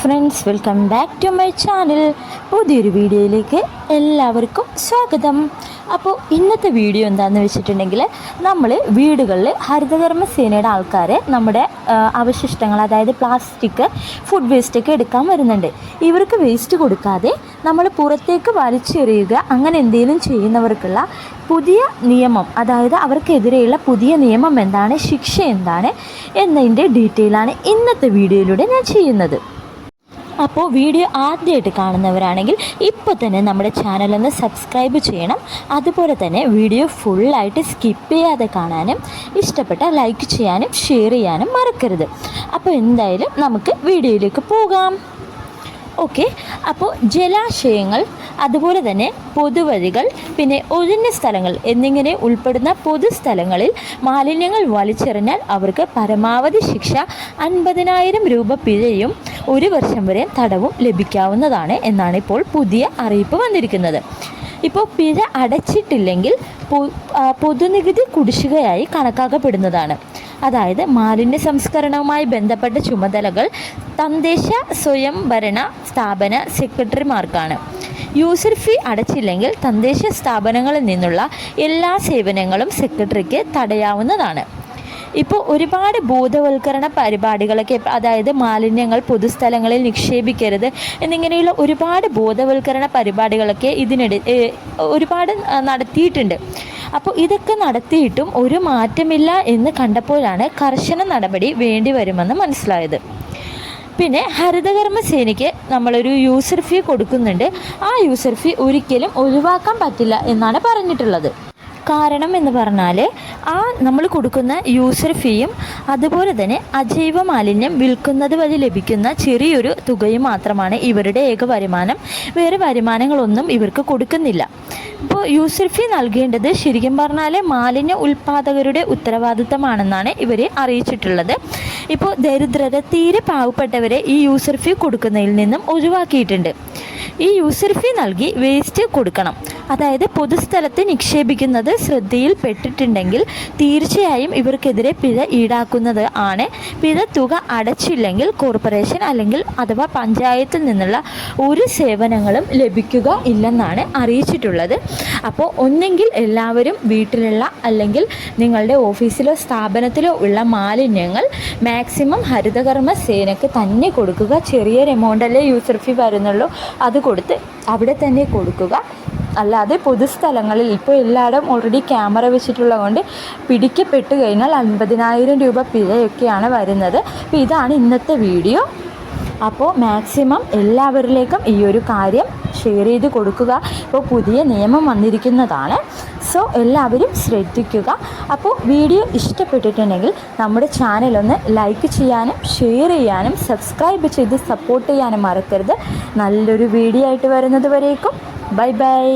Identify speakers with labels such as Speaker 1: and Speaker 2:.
Speaker 1: Friends welcome back to my channel പുതിയൊരു വീഡിയോയിലേക്ക് എല്ലാവർക്കും സ്വാഗതം. അപ്പോൾ ഇന്നത്തെ വീഡിയോ എന്താണെന്ന് വെച്ചിട്ടുണ്ടെങ്കിൽ നമ്മൾ വീടുകളിൽ ഹരിതകർമ്മസേനയുടെ ആൾക്കാർ നമ്മുടെ അവശിഷ്ടങ്ങൾ അതായത് പ്ലാസ്റ്റിക് ഫുഡ് വേസ്റ്റൊക്കെ എടുക്കാൻ വരുന്നുണ്ട്. ഇവർക്ക് വേസ്റ്റ് കൊടുക്കാതെ നമ്മൾ പുറത്തേക്ക് വലിച്ചെറിയുക അങ്ങനെ എന്തെങ്കിലും ചെയ്യുന്നവർക്കുള്ള പുതിയ നിയമം അതായത് അവർക്കെതിരെയുള്ള പുതിയ നിയമം എന്താണ് ശിക്ഷ എന്താണ് എന്നതിന്റെ ഡീറ്റെയിലാണ് ഇന്നത്തെ വീഡിയോയിലൂടെ ഞാൻ ചെയ്യുന്നത്. അപ്പോൾ വീഡിയോ ആദ്യമായിട്ട് കാണുന്നവരാണെങ്കിൽ ഇപ്പോൾ തന്നെ നമ്മുടെ ചാനലൊന്ന് സബ്സ്ക്രൈബ് ചെയ്യണം. അതുപോലെ തന്നെ വീഡിയോ ഫുള്ളായിട്ട് സ്കിപ്പ് ചെയ്യാതെ കാണാനും ഇഷ്ടപ്പെട്ട ലൈക്ക് ചെയ്യാനും ഷെയർ ചെയ്യാനും മറക്കരുത്. അപ്പോൾ എന്തായാലും നമുക്ക് വീഡിയോയിലേക്ക് പോകാം. ഓക്കെ അപ്പോൾ ജലാശയങ്ങൾ അതുപോലെ തന്നെ പൊതുവഴികൾ പിന്നെ ഒഴിഞ്ഞ സ്ഥലങ്ങൾ എന്നിങ്ങനെ ഉൾപ്പെടുന്ന പൊതുസ്ഥലങ്ങളിൽ മാലിന്യങ്ങൾ വലിച്ചെറിഞ്ഞാൽ അവർക്ക് പരമാവധി ശിക്ഷ അൻപതിനായിരം രൂപ പിഴയും ഒരു വർഷം വരെ തടവും ലഭിക്കാവുന്നതാണ് എന്നാണ് ഇപ്പോൾ പുതിയ അറിയിപ്പ് വന്നിരിക്കുന്നത്. ഇപ്പോൾ പിഴ അടച്ചിട്ടില്ലെങ്കിൽ പൊതുനികുതി കുടിശ്ശികയായി കണക്കാക്കപ്പെടുന്നതാണ്. അതായത് മാലിന്യ സംസ്കരണവുമായി ബന്ധപ്പെട്ട ചുമതലകൾ തദ്ദേശ സ്വയംഭരണ സ്ഥാപന സെക്രട്ടറിമാർക്കാണ്. യൂസർ ഫീ അടച്ചില്ലെങ്കിൽ തദ്ദേശ സ്ഥാപനങ്ങളിൽ നിന്നുള്ള എല്ലാ സേവനങ്ങളും സെക്രട്ടറിക്ക് തടയാവുന്നതാണ്. ഇപ്പോൾ ഒരുപാട് ബോധവൽക്കരണ പരിപാടികളൊക്കെ അതായത് മാലിന്യങ്ങൾ പൊതുസ്ഥലങ്ങളിൽ നിക്ഷേപിക്കരുത് എന്നിങ്ങനെയുള്ള ഒരുപാട് ബോധവൽക്കരണ പരിപാടികളൊക്കെ ഇതിനിടെ ഒരുപാട് നടത്തിയിട്ടുണ്ട്. അപ്പോൾ ഇതൊക്കെ നടത്തിയിട്ടും ഒരു മാറ്റമില്ല എന്ന് കണ്ടപ്പോഴാണ് കർശന നടപടി വേണ്ടി വരുമെന്ന് മനസ്സിലായത്. പിന്നെ ഹരിതകർമ്മ സേനയ്ക്ക് നമ്മളൊരു യൂസർ ഫീ കൊടുക്കുന്നുണ്ട്. ആ യൂസർ ഫീ ഒരിക്കലും ഒഴിവാക്കാൻ പറ്റില്ല എന്നാണ് പറഞ്ഞിട്ടുള്ളത്. കാരണം എന്ന് പറഞ്ഞാൽ ആ നമ്മൾ കൊടുക്കുന്ന യൂസർ ഫീയും അതുപോലെ തന്നെ അജൈവ മാലിന്യം വിൽക്കുന്നത് വഴി ലഭിക്കുന്ന ചെറിയൊരു തുകയും മാത്രമാണ് ഇവരുടെ ഏക വരുമാനം. വേറെ വരുമാനങ്ങളൊന്നും ഇവർക്ക് കൊടുക്കുന്നില്ല. ഇപ്പോൾ യൂസർ ഫീ നൽകേണ്ടത് ശരിക്കും പറഞ്ഞാൽ മാലിന്യ ഉൽപ്പാദകരുടെ ഉത്തരവാദിത്തമാണെന്നാണ് ഇവർ അറിയിച്ചിട്ടുള്ളത്. ഇപ്പോൾ ദരിദ്രത തീരെ പാവപ്പെട്ടവരെ ഈ യൂസർ ഫീ കൊടുക്കുന്നതിൽ നിന്നും ഒഴിവാക്കിയിട്ടുണ്ട്. ഈ യൂസർ ഫീ നൽകി വേസ്റ്റ് കൊടുക്കണം. അതായത് പൊതുസ്ഥലത്ത് നിക്ഷേപിക്കുന്നത് ശ്രദ്ധയിൽപ്പെട്ടിട്ടുണ്ടെങ്കിൽ തീർച്ചയായും ഇവർക്കെതിരെ പിഴ ഈടാക്കുന്നത് ആണ്. പിഴ തുക അടച്ചില്ലെങ്കിൽ കോർപ്പറേഷൻ അല്ലെങ്കിൽ അഥവാ പഞ്ചായത്തിൽ നിന്നുള്ള ഒരു സേവനങ്ങളും ലഭിക്കുക ഇല്ലെന്നാണ് അറിയിച്ചിട്ടുള്ളത്. അപ്പോൾ ഒന്നെങ്കിൽ എല്ലാവരും വീട്ടിലുള്ള അല്ലെങ്കിൽ നിങ്ങളുടെ ഓഫീസിലോ സ്ഥാപനത്തിലോ ഉള്ള മാലിന്യങ്ങൾ മാക്സിമം ഹരിതകർമ്മ സേനയ്ക്ക് തന്നെ കൊടുക്കുക. ചെറിയൊരു എമൗണ്ടല്ലേ യൂസർ ഫീ വരുന്നുള്ളൂ. അത് കൊടുത്ത് അവിടെ തന്നെ കൊടുക്കുക. അല്ലാതെ പൊതുസ്ഥലങ്ങളിൽ ഇപ്പോൾ എല്ലായിടം ഓൾറെഡി ക്യാമറ വെച്ചിട്ടുള്ളത് കൊണ്ട് പിടിക്കപ്പെട്ട് കഴിഞ്ഞാൽ അൻപതിനായിരം രൂപ പിഴയൊക്കെയാണ് വരുന്നത്. അപ്പോൾ ഇതാണ് ഇന്നത്തെ വീഡിയോ. അപ്പോൾ മാക്സിമം എല്ലാവരിലേക്കും ഈ ഒരു കാര്യം ഷെയർ ചെയ്ത് കൊടുക്കുക. ഇപ്പോൾ പുതിയ നിയമം വന്നിരിക്കുന്നതാണ്. സോ എല്ലാവരും ശ്രദ്ധിക്കുക. അപ്പോൾ വീഡിയോ ഇഷ്ടപ്പെട്ടിട്ടുണ്ടെങ്കിൽ നമ്മുടെ ചാനലൊന്ന് ലൈക്ക് ചെയ്യാനും ഷെയർ ചെയ്യാനും സബ്സ്ക്രൈബ് ചെയ്ത് സപ്പോർട്ട് ചെയ്യാനും മറക്കരുത്. നല്ലൊരു വീഡിയോ ആയിട്ട് വരുന്നത് വരേക്കും. Bye bye